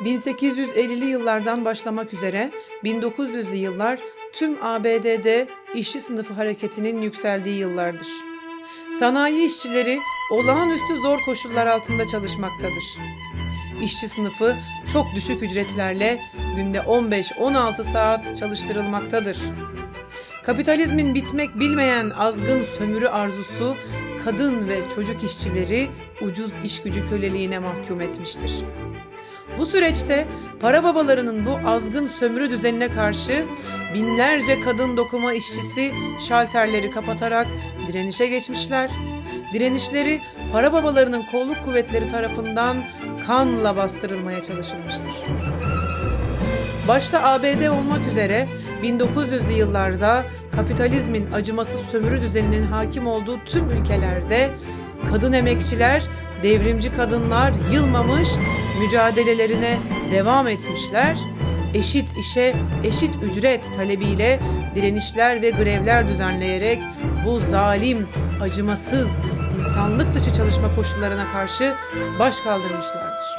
1850'li yıllardan başlamak üzere 1900'lü yıllar tüm ABD'de işçi sınıfı hareketinin yükseldiği yıllardır. Sanayi işçileri olağanüstü zor koşullar altında çalışmaktadır. İşçi sınıfı çok düşük ücretlerle günde 15-16 saat çalıştırılmaktadır. Kapitalizmin bitmek bilmeyen azgın sömürü arzusu kadın ve çocuk işçileri ucuz iş gücü köleliğine mahkum etmiştir. Bu süreçte para babalarının bu azgın sömürü düzenine karşı binlerce kadın dokuma işçisi şalterleri kapatarak direnişe geçmişler. Direnişleri para babalarının kolluk kuvvetleri tarafından kanla bastırılmaya çalışılmıştır. Başta ABD olmak üzere 1900'lü yıllarda kapitalizmin acımasız sömürü düzeninin hakim olduğu tüm ülkelerde kadın emekçiler, devrimci kadınlar yılmamış, mücadelelerine devam etmişler. Eşit işe eşit ücret talebiyle direnişler ve grevler düzenleyerek bu zalim, acımasız, insanlık dışı çalışma koşullarına karşı baş kaldırmışlardır.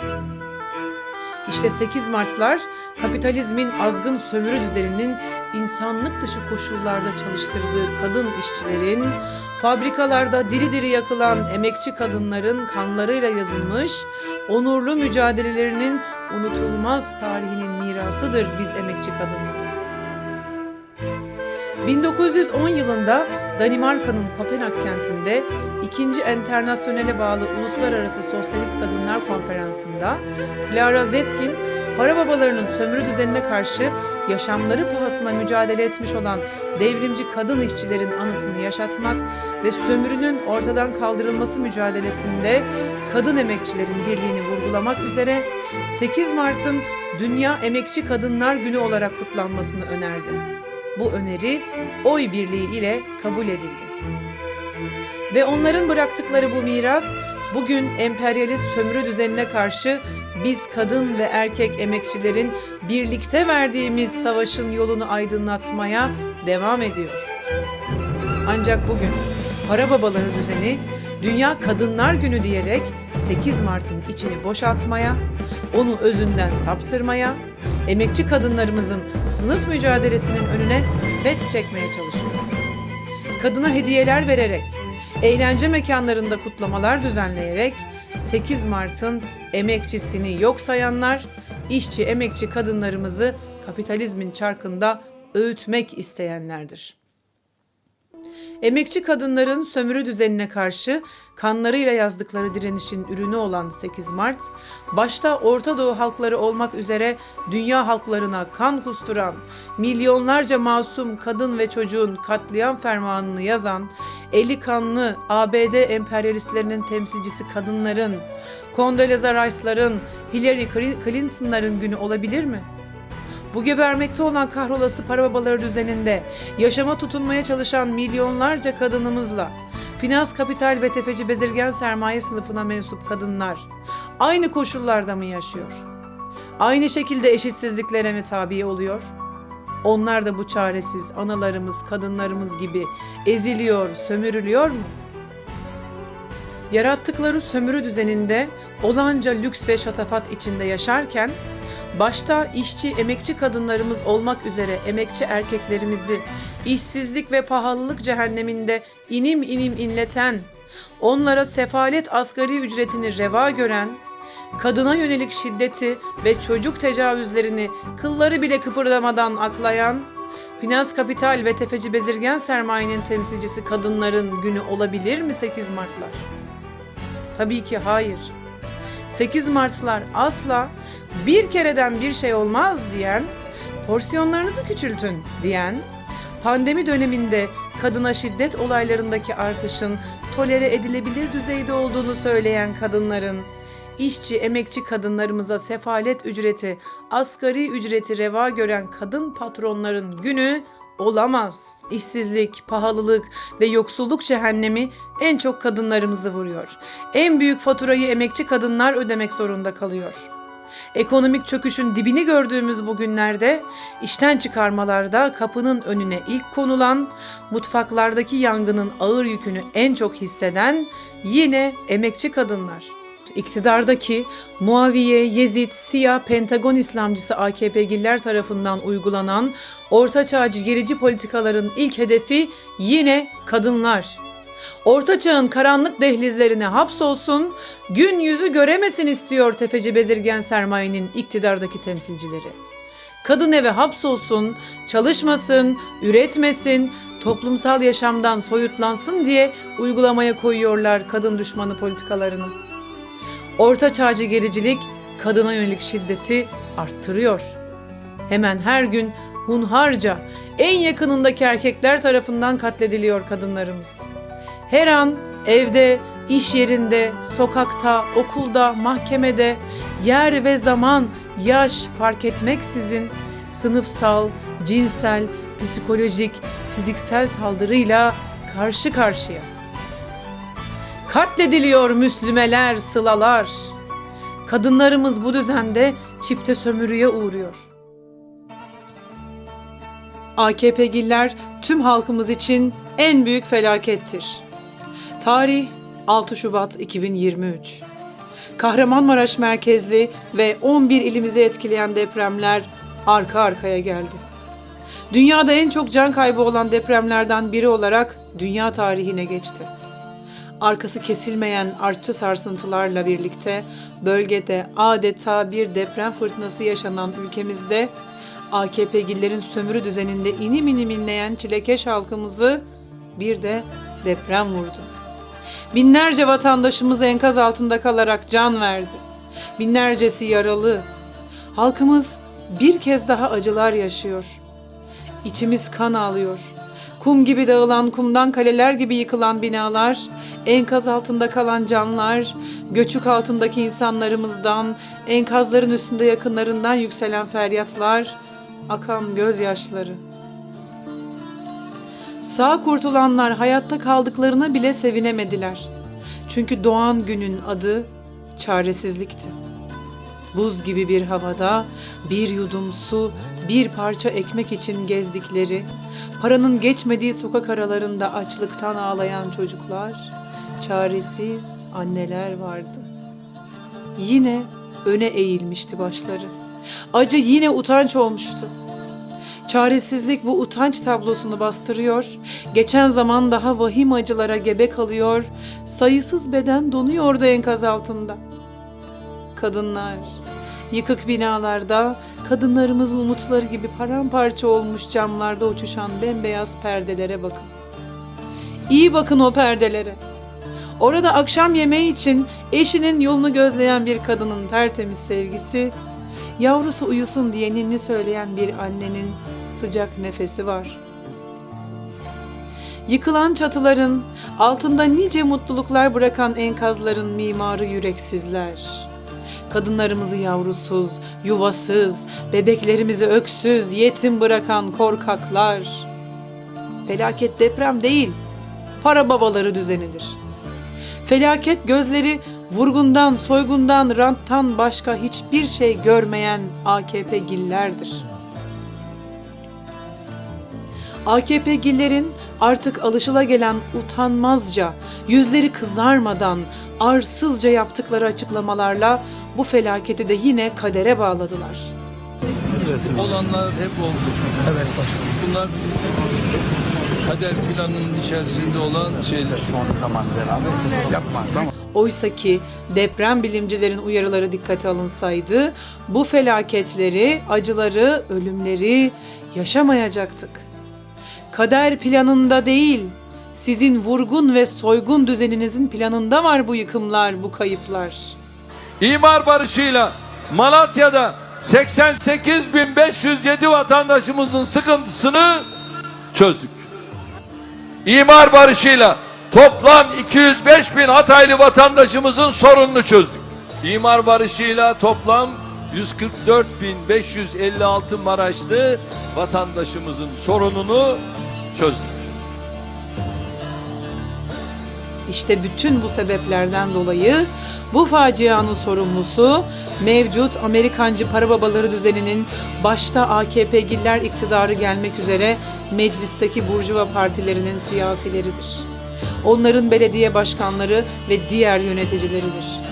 İşte 8 Martlar kapitalizmin azgın sömürü düzeninin insanlık dışı koşullarda çalıştırdığı kadın işçilerin, fabrikalarda diri diri yakılan emekçi kadınların kanlarıyla yazılmış, onurlu mücadelelerinin unutulmaz tarihinin mirasıdır biz emekçi kadınlar. 1910 yılında Danimarka'nın Kopenhag kentinde 2. Enternasyonel'e bağlı Uluslararası Sosyalist Kadınlar Konferansı'nda Clara Zetkin, para babalarının sömürü düzenine karşı yaşamları pahasına mücadele etmiş olan devrimci kadın işçilerin anısını yaşatmak ve sömürünün ortadan kaldırılması mücadelesinde kadın emekçilerin birliğini vurgulamak üzere 8 Mart'ın Dünya Emekçi Kadınlar Günü olarak kutlanmasını önerdi. Bu öneri oy birliği ile kabul edildi. Ve onların bıraktıkları bu miras bugün emperyalist sömürü düzenine karşı biz kadın ve erkek emekçilerin birlikte verdiğimiz savaşın yolunu aydınlatmaya devam ediyor. Ancak bugün para babaları düzeni Dünya Kadınlar Günü diyerek 8 Mart'ın içini boşaltmaya, onu özünden saptırmaya, emekçi kadınlarımızın sınıf mücadelesinin önüne set çekmeye çalışıyor. Kadına hediyeler vererek, eğlence mekanlarında kutlamalar düzenleyerek 8 Mart'ın emekçisini yok sayanlar, işçi emekçi kadınlarımızı kapitalizmin çarkında öğütmek isteyenlerdir. Emekçi kadınların sömürü düzenine karşı kanlarıyla yazdıkları direnişin ürünü olan 8 Mart, başta Orta Doğu halkları olmak üzere dünya halklarına kan kusturan, milyonlarca masum kadın ve çocuğun katliam fermanını yazan, eli kanlı ABD emperyalistlerinin temsilcisi kadınların, Condoleezza Rice'ların, Hillary Clinton'ların günü olabilir mi?'' Bu gebermekte olan kahrolası para babaları düzeninde yaşama tutunmaya çalışan milyonlarca kadınımızla finans, kapital ve tefeci bezirgen sermaye sınıfına mensup kadınlar aynı koşullarda mı yaşıyor? Aynı şekilde eşitsizliklere mi tabi oluyor? Onlar da bu çaresiz analarımız, kadınlarımız gibi eziliyor, sömürülüyor mu? Yarattıkları sömürü düzeninde olanca lüks ve şatafat içinde yaşarken başta işçi, emekçi kadınlarımız olmak üzere emekçi erkeklerimizi işsizlik ve pahalılık cehenneminde inim inim inleten, onlara sefalet asgari ücretini reva gören, kadına yönelik şiddeti ve çocuk tecavüzlerini kılları bile kıpırdamadan aklayan, finans kapital ve tefeci bezirgen sermayenin temsilcisi kadınların günü olabilir mi 8 Martlar? Tabii ki hayır. 8 Martlar asla bir kereden bir şey olmaz diyen, porsiyonlarınızı küçültün diyen, pandemi döneminde kadına şiddet olaylarındaki artışın tolere edilebilir düzeyde olduğunu söyleyen kadınların, işçi, emekçi kadınlarımıza sefalet ücreti, asgari ücreti reva gören kadın patronların günü olamaz. İşsizlik, pahalılık ve yoksulluk cehennemi en çok kadınlarımızı vuruyor. En büyük faturayı emekçi kadınlar ödemek zorunda kalıyor. Ekonomik çöküşün dibini gördüğümüz bu günlerde işten çıkarmalarda kapının önüne ilk konulan, mutfaklardaki yangının ağır yükünü en çok hisseden yine emekçi kadınlar. iktidardaki Muaviye, Yezid, Siyah, Pentagon İslamcısı AKP'liler tarafından uygulanan orta çağcı gerici politikaların ilk hedefi yine kadınlar. Orta çağın karanlık dehlizlerine hapsolsun, gün yüzü göremesin istiyor tefeci bezirgen sermayenin iktidardaki temsilcileri. Kadın eve hapsolsun, çalışmasın, üretmesin, toplumsal yaşamdan soyutlansın diye uygulamaya koyuyorlar kadın düşmanı politikalarını. Orta çağcı gericilik kadına yönelik şiddeti arttırıyor. Hemen her gün hunharca en yakınındaki erkekler tarafından katlediliyor kadınlarımız. Her an evde, iş yerinde, sokakta, okulda, mahkemede, yer ve zaman, yaş fark etmeksizin sınıfsal, cinsel, psikolojik, fiziksel saldırıyla karşı karşıya. Katlediliyor Müslümeler, sılalar. Kadınlarımız bu düzende çifte sömürüye uğruyor. AKP'giller tüm halkımız için en büyük felakettir. Tarih 6 Şubat 2023. Kahramanmaraş merkezli ve 11 ilimizi etkileyen depremler arka arkaya geldi. Dünyada en çok can kaybı olan depremlerden biri olarak dünya tarihine geçti. Arkası kesilmeyen artçı sarsıntılarla birlikte bölgede adeta bir deprem fırtınası yaşanan ülkemizde AKP'gillerin sömürü düzeninde inim inim inleyen çilekeş halkımızı bir de deprem vurdu. Binlerce vatandaşımız enkaz altında kalarak can verdi. Binlercesi yaralı. Halkımız bir kez daha acılar yaşıyor. İçimiz kan ağlıyor. Kum gibi dağılan, kumdan kaleler gibi yıkılan binalar, enkaz altında kalan canlar, göçük altındaki insanlarımızdan, enkazların üstünde yakınlarından yükselen feryatlar, akan gözyaşları. Sağ kurtulanlar hayatta kaldıklarına bile sevinemediler. Çünkü doğan günün adı çaresizlikti. Buz gibi bir havada bir yudum su, bir parça ekmek için gezdikleri, paranın geçmediği sokak aralarında açlıktan ağlayan çocuklar, çaresiz anneler vardı. Yine öne eğilmişti başları. Acı yine utanç olmuştu. Çaresizlik bu utanç tablosunu bastırıyor, geçen zaman daha vahim acılara gebe kalıyor, sayısız beden donuyordu enkaz altında. Kadınlar, yıkık binalarda, kadınlarımızın umutları gibi paramparça olmuş camlarda uçuşan bembeyaz perdelere bakın. İyi bakın o perdelere. Orada akşam yemeği için eşinin yolunu gözleyen bir kadının tertemiz sevgisi, yavrusu uyusun diye ninni söyleyen bir annenin sıcak nefesi var. Yıkılan çatıların, altında nice mutluluklar bırakan enkazların mimarı yüreksizler. Kadınlarımızı yavrusuz, yuvasız, bebeklerimizi öksüz, yetim bırakan korkaklar. Felaket deprem değil, para babaları düzenidir. Felaket gözleri vurgundan, soygundan, ranttan başka hiçbir şey görmeyen AKP gillerdir.'' AKP'lilerin artık alışılagelen utanmazca, yüzleri kızarmadan, arsızca yaptıkları açıklamalarla bu felaketi de yine kadere bağladılar. Olanlar hep oldu. Evet başkanım. Bunlar kader planının içerisinde olan şeyler. Son zaman beraber yapma tamam. Oysa ki deprem bilimcilerin uyarıları dikkate alınsaydı bu felaketleri, acıları, ölümleri yaşamayacaktık. Kader planında değil, sizin vurgun ve soygun düzeninizin planında var bu yıkımlar, bu kayıplar. İmar barışıyla Malatya'da 88.507 vatandaşımızın sıkıntısını çözdük. İmar barışıyla toplam 205 bin Hataylı vatandaşımızın sorununu çözdük. İmar barışıyla toplam 144.556 Maraşlı vatandaşımızın sorununu çözdük. İşte bütün bu sebeplerden dolayı bu facianın sorumlusu mevcut Amerikancı para babaları düzeninin başta AKP'giller iktidarı gelmek üzere meclisteki burjuva partilerinin siyasileridir. Onların belediye başkanları ve diğer yöneticileridir.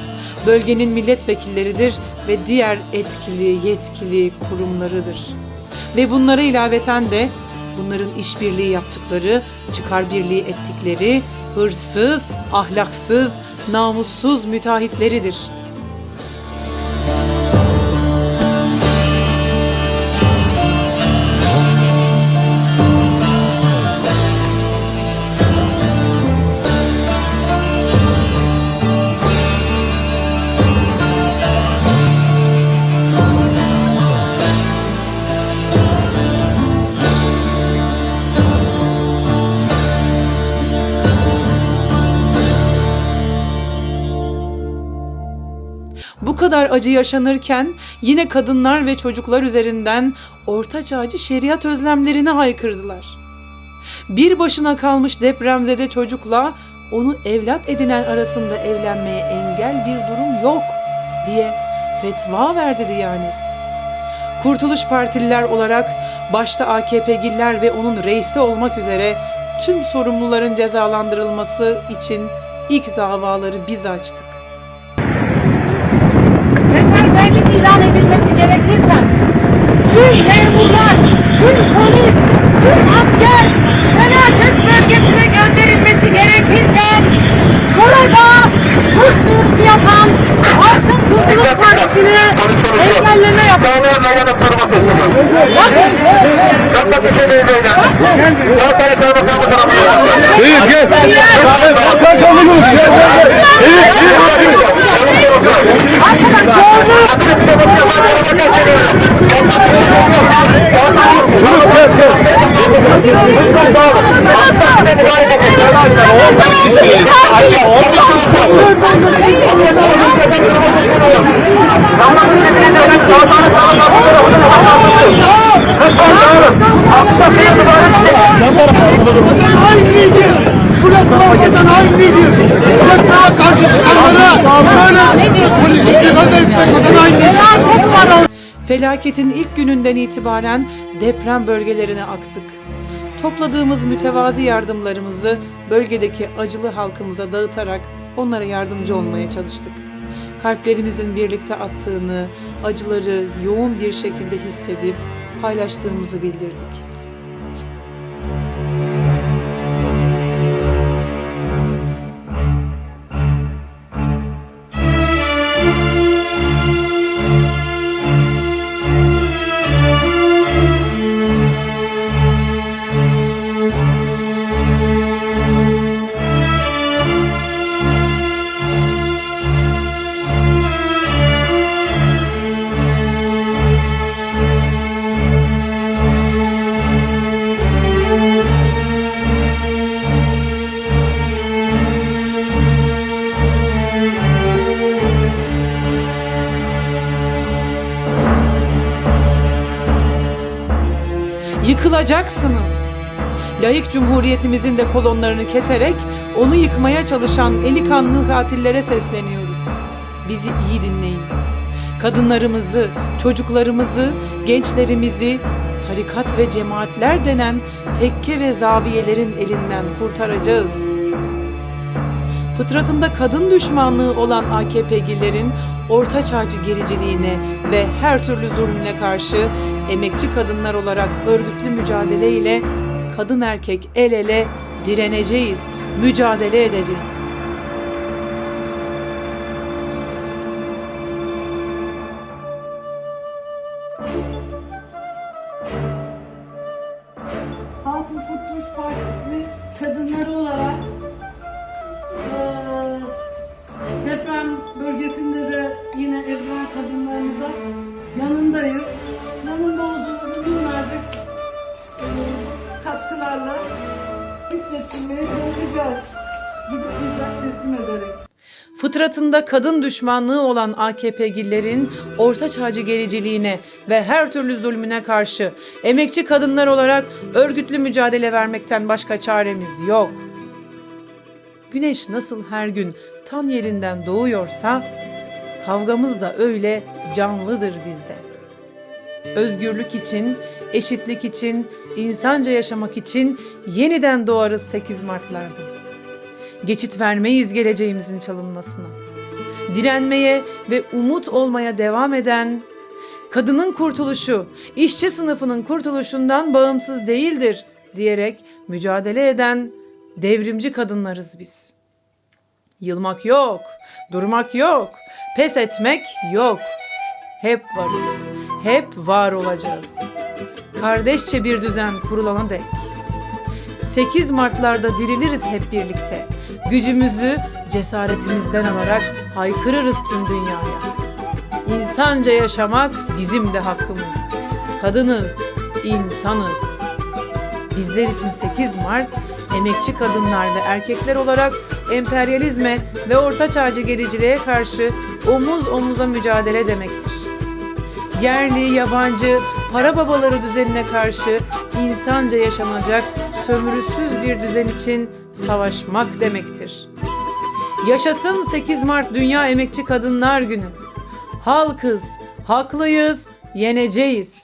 bölgenin milletvekilleridir ve diğer etkili, yetkili kurumlarıdır. Ve bunlara ilaveten de bunların işbirliği yaptıkları, çıkar birliği ettikleri hırsız, ahlaksız, namussuz müteahhitleridir. Acı yaşanırken yine kadınlar ve çocuklar üzerinden orta çağcı şeriat özlemlerini haykırdılar. Bir başına kalmış depremzede çocukla onu evlat edinen arasında evlenmeye engel bir durum yok diye fetva verdi Diyanet. Kurtuluş Partililer olarak başta AKP'giller ve onun reisi olmak üzere tüm sorumluların cezalandırılması için ilk davaları biz açtık. Edilmesi gerekirken tüm memurlar, tüm polis, tüm asker felaket bölgesine gönderilmesi gerekirken burada suçluyoruz yapan Halkın Kurtuluş Partisi'ni engelleme yapıyor. Bakın Aynıydı. Felaketin ilk gününden itibaren deprem bölgelerine aktık. Topladığımız mütevazi yardımlarımızı bölgedeki acılı halkımıza dağıtarak onlara yardımcı olmaya çalıştık. Kalplerimizin birlikte attığını, acıları yoğun bir şekilde hissedip paylaştığımızı bildirdik. Yıkılacaksınız. Layık Cumhuriyetimizin de kolonlarını keserek onu yıkmaya çalışan eli kanlı katillere sesleniyoruz. Bizi iyi dinleyin. Kadınlarımızı, çocuklarımızı, gençlerimizi tarikat ve cemaatler denen tekke ve zaviyelerin elinden kurtaracağız. Fıtratında kadın düşmanlığı olan AKP'lilerin orta çağcı gericiliğine ve her türlü zulmüne karşı emekçi kadınlar olarak örgütlü mücadele ile kadın erkek el ele direneceğiz, mücadele edeceğiz. Halkın Kurtuluş hissettirmeye çalışacağız. Gidip bizzat teslim ederek. Fıtratında kadın düşmanlığı olan AKP'lilerin orta çağcı gericiliğine ve her türlü zulmüne karşı emekçi kadınlar olarak örgütlü mücadele vermekten başka çaremiz yok. Güneş nasıl her gün tan yerinden doğuyorsa kavgamız da öyle canlıdır bizde. Özgürlük için, eşitlik için, insanca yaşamak için yeniden doğarız 8 Mart'larda. Geçit vermeyiz geleceğimizin çalınmasına. direnmeye ve umut olmaya devam eden, kadının kurtuluşu, işçi sınıfının kurtuluşundan bağımsız değildir diyerek mücadele eden devrimci kadınlarız biz. Yılmak yok, durmak yok, pes etmek yok. Hep varız, hep var olacağız. Kardeşçe bir düzen kurulana dek. 8 Mart'larda diriliriz hep birlikte. Gücümüzü cesaretimizden alarak haykırırız tüm dünyaya. İnsanca yaşamak bizim de hakkımız. Kadınız, insanız. Bizler için 8 Mart emekçi kadınlar ve erkekler olarak emperyalizme ve ortaçağcı gericiliğe karşı omuz omuza mücadele demektir. Yerli, yabancı, para babaları düzenine karşı insanca yaşanacak sömürüsüz bir düzen için savaşmak demektir. Yaşasın 8 Mart Dünya Emekçi Kadınlar Günü. Halkız, haklıyız, yeneceğiz.